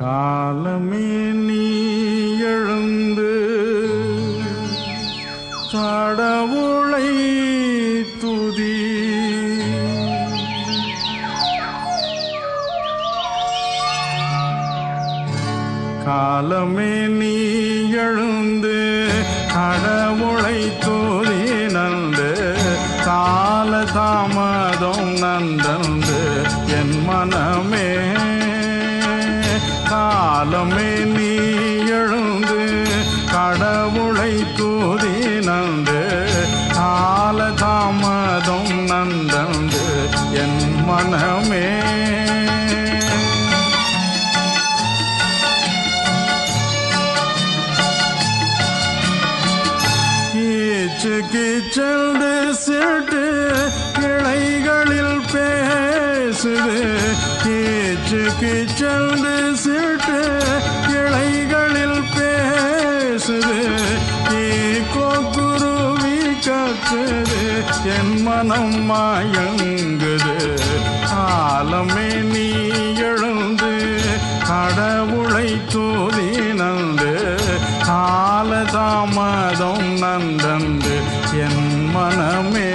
காலமே நீ எழுந்து கடவுளை துதி. காலமே நீ எழுந்து கடவுளை தூதி நந்து கால தாமதம் நந்தந்து என் மனமே காலமே நீ எழுந்து கடவுளை தூதி நந்து கால தாமதம் நந்தந்து என் மனமே. கீச்சு சிட்டு கிளைகளில் பேசுது கீச்சு கீச்சென்று பேசுது குருவி கத்துது என் மனம் மயங்குது. ஆலமே நீ எழுந்து கடவுளை தூதி நந்து கால தாமதம் நந்தந்து என் மனமே